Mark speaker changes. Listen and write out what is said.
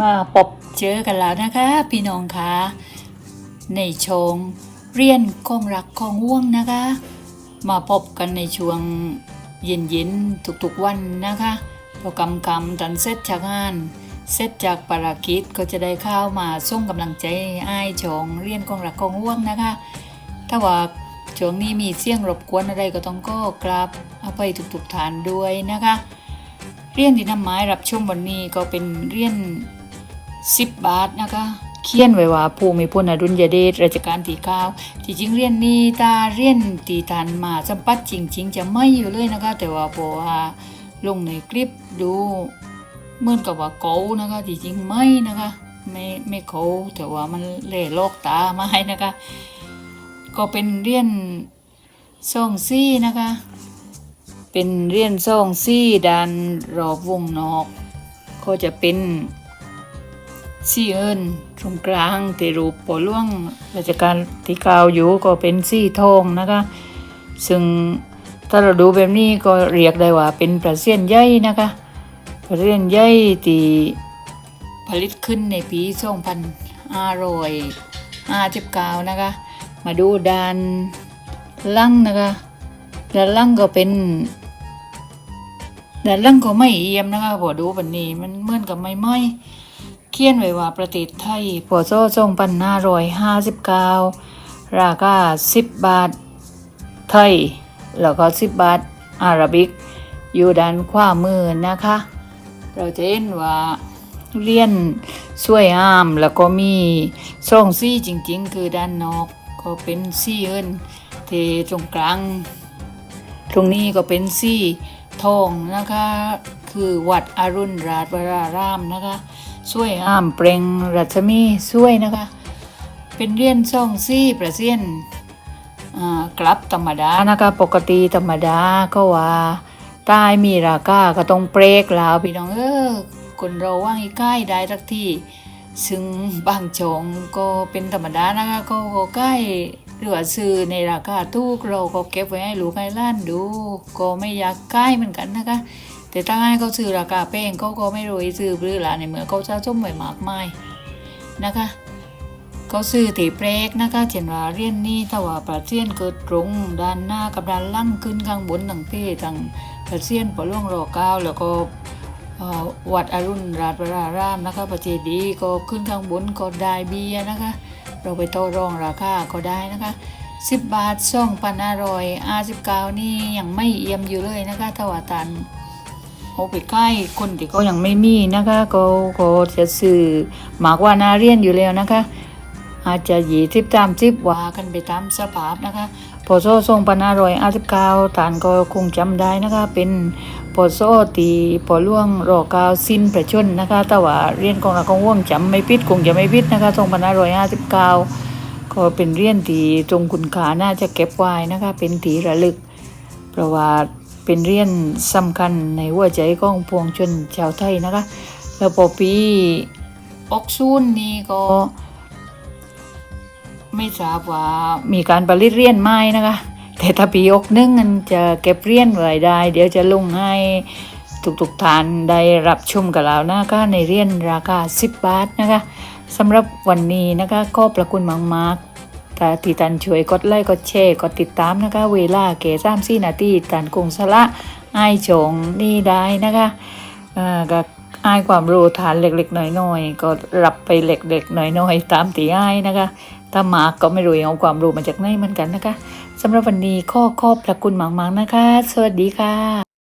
Speaker 1: มาพบเจอกันแล้วนะคะ พี่น้องคะในชงเรียนของรักของว่วงนะคะ มาพบกันในช่วงเย็นๆทุกๆวันนะคะพอกำกำตันเสร็จจากงาน เสร็จจากภารกิจก็จะได้เข้ามาส่งกำลังใจให้อ้ายชงเรียนของรักของว่วงนะคะ ถ้าว่าช่วงนี้มีเสียงรบกวนอะไรก็ต้องก็กราบเอภัยทุกๆฐานด้วยนะคะ เรียนที่นำไม้รับชมวันนี้ก็เป็นเรียน 10บาทนะคะเขียนไว้ว่าภูมิพลอดุลยเดชรัชกาลที่เก้าที่จริงเรียนนี้ตาเรียนตีทันมาสัมปัตจริง ๆ จะไม่อยู่เลยนะคะ แต่ว่าพอว่าลงในคลิปดูเหมือนกับว่าเกานะคะที่จริงไม่นะคะไม่ไม่เกาแต่ว่ามันเล่ลกตามาให้นะคะ ก็เป็นเรียนซ่องซี่นะคะ เป็นเรียนซ่องซี่ด้านรอบวงนอก ก็จะเป็น ซี่เอินตรงกลางที่รูปปอล่วงราชการที่กล่าวอยู่ก็เป็นซี่ทองนะคะ ซึ่งถ้าเราดูแบบนี้ก็เรียกได้ว่าเป็นประเสียนใหญ่นะคะประเสียนใหญ่ที่ผลิตขึ้นในปี2559นะคะ มาดูด้านล่างนะคะด้านล่างก็เป็นด้านล่างก็ไม่เอี่ยมนะคะพอดูแบบนี้มันเหมือนกับไม่ไหม้ เขียนไว้ว่าประเทศไทยพศ2559ราสิบเก้าราคา10บบาท ไทย แล้วก็10บบาท อาราบิก อยู่ด้านขวามือนะคะ เราจะเห็นว่าเลียนสวยงามแล้วก็มีช่องซี่จริงๆ คือด้านนอกก็เป็นซี่เอินเทตรงกลางตรงนี้ก็เป็นซี่ทองนะคะ คือวัดอรุณราชวรารามนะคะ สวยงามเปล่งรัศมีสวยนะคะ เป็นเรียนช่องซี่ประเซียนกลับธรรมดานะคะปกติธรรมดาก็ว่าใต้มีราคาก็ต้องเปรกแล้วพี่น้องเออคนเราว่างใกล้ได้สักที่ ซึ่งบางจงก็เป็นธรรมดานะคะก็ใกล้หรือว่าซื้อในราคาถูกเราก็เก็บไว้ให้ลูกให้ล้านดู ก็ไม่อยากใกล้เหมือนกันนะคะ แต่ถ้าให้เขาซื้อราคาแพงเขาก็ไม่รู้จะซื้อหรือหลาในเมื่อเขาจะส้มไว้มากมายนะคะเขาซื้อตีเปรกนะคะเช่นว่าเรียนนี่ถ้าว่าประเทียนเกิดตรงด้านหน้ากับด้านล่างขึ้นข้างบนทั้งเพทั้งประเทียนปล่วงรอเก้าแล้วก็วัดอรุณราชวรารามนะคะประเจดีก็ขึ้นข้างบนก็ได้เบียนะคะ เราไปต่อรองราคาก็ได้นะคะ 10 บาทส่องพันอร่อยอาสิบเก้านี่ยังไม่เอี่ยมอยู่เลยนะคะถ้าว่าตัน โอไปใกล้คนที่เขายังไม่มีนะคะก็ก็จะซื้อหมากว่านาเรียนอยู่แล้วนะคะ อาจจะหยีทิบตามทิบว่ากันไปตามสภาพนะคะพอโซ่ทรงปนอร่อยอาสิบเก้าฐานก็คงจำได้นะคะ เป็นพอโซ่ตีพอล่วงรอเก้าสิ้นประชนนะคะ แต่ว่าเรียนของเราของว่วงจำไม่พิดคงจะไม่พิดนะคะทรงปนอร่อยอาสิบเก้าก็เป็นเรียนที่ตรงคุณค่าน่าจะเก็บไว้นะคะ เป็นทีระลึกเพราะว่า เป็นเรียนสำคัญในหัวใจของพวงชนชาวไทยนะคะ แล้วพอปีออกซูนนี่ก็ ไม่ทราบว่ามีการผลิตเรียนไม้นะคะ แต่ถ้าปียกนึ่งมันจะเก็บเรียนไว้ได้ เดี๋ยวจะลงให้ทุกๆทานได้รับชมกับเรานะคะในเรียนราคา 10 บาทนะคะสำหรับวันนี้นะคะก็ประคุณมากๆ ถ้าที่ตันช่วยกดไลค์กดแชร์กดติดตามนะคะ เวลาเกสามสี่นาทีตันกงสละไอชงนี่ได้นะคะอ่าก็อายความรู้ฐานเล็กๆน้อยๆก็รับไปเล็กๆน้อยๆตามตีอ้ายนะคะถ้ามากก็ไม่รู้เอาความรู้มาจากไหนเหมือนกันนะคะสำหรับวันนี้ข้อขอบพระคุณมากๆนะคะ สวัสดีค่ะ